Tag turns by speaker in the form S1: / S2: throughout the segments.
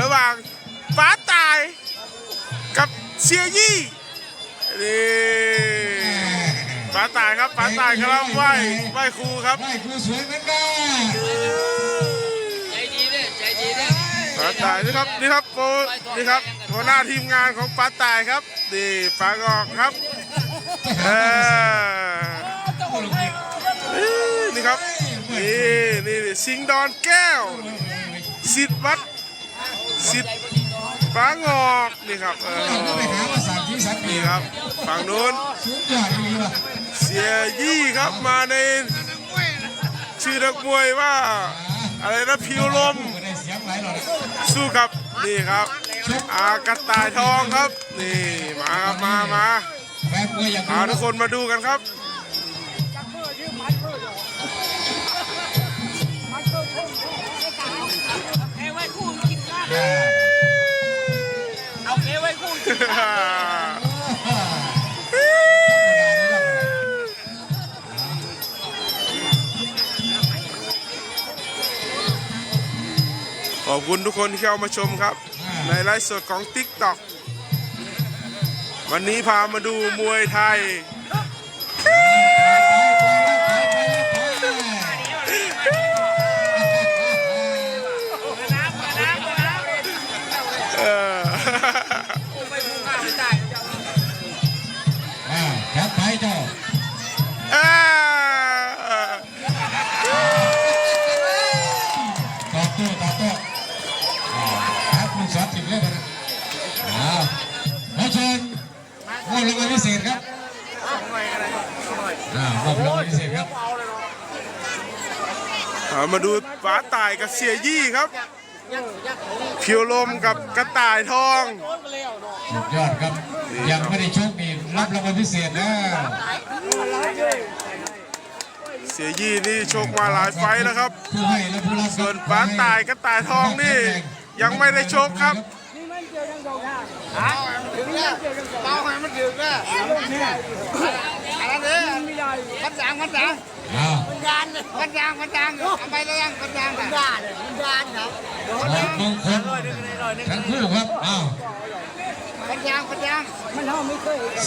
S1: ระหว่างป้าตายกับเสียยี่นี่ป้าตายครับป้าตายกำลังไหว้ไหว้ครูครับ
S2: ได้ครูสวยเหมือนกัน
S3: ใจดีเด้อใจดีเด้อ
S1: ป้าตายนี่ครับนี่ครับโปนี่ครับหัวหน้าทีมงานของป้าตายครับนี่ป้ากอกครับเออนี่ครับนี่นี่สิงห์ดอนแก้วสิทธิ์วัด สิทธิ์ป้างอกนี่ครับเออ
S2: ก็ไปหามาสั่งที่สัก
S1: นี่
S2: นี่
S1: ครับฝั่งนู้น
S2: สุดยอดดีว่ะ
S1: เสียยี่ครับมาในชื่อนักมวยว่า อะไรนะพิวลม
S2: ก็ได้เสียงไหลหลอด
S1: สู้กับนี่ครับอากระต่ายทองครับ นี่มาครับมามา
S2: แฟนมวยอยาก
S1: เอา
S2: ดู
S1: ทุกคนมาดูกันครับ
S3: ไว้คู่กินขอ
S1: บคุณทุกคนที่เข้ามาชมครับ ในไลฟ์สดของ TikTok วันนี้พามาดูมวยไทย เออ
S2: พิเศษครับอ่ามอบรางวัลพิเศษครับ
S1: เอามาดูป้าตายกับเสียยี่ครับเพียวลมกับกระต่ายทอง
S2: สุดยอดครับ ยังไม่ได้โชคดีรับรางวัลพิเศษนะ
S1: เสียยี่นี่โชคมาหลายไฟต์แล้วครับ
S2: ผู้ให้และผู้รับ
S1: ส่วนป้าตายกระต่ายทองนี่ยังไม่ได้โชคครับ
S4: เบาให้มันถึงนะอะไรเนี่ยพันยางพันยาง
S2: อ้าว
S4: พันยางพันยางพันยางเอาไปเลยยังพันยางพันยางพันยางครั
S2: บมงคลทั้งคู่ครับอ้าว
S4: พันยางพันยาง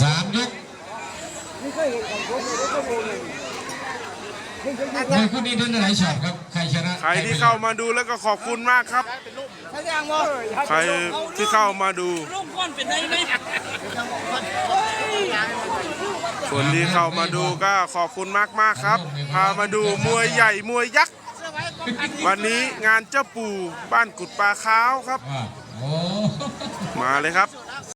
S2: สามยกมวยคู่นี้เดินอะไรช็อตครับใครชนะ
S1: ใครที่เข้ามาดูแล้วก็ขอบคุณมากครับ
S4: พันยางบ่
S1: ใครที่เข้ามาดู
S3: ลูกก้อนเป็นไงไหม
S1: คนที่เข้ามาดูก็ขอบคุณมากมากๆครับ พามาดูมวยใหญ่มวยยักษ์ วันนี้งานเจ้าปู่บ้านกุดปลาขาวครับ
S2: ว่าโอ้
S1: มาเลยครับ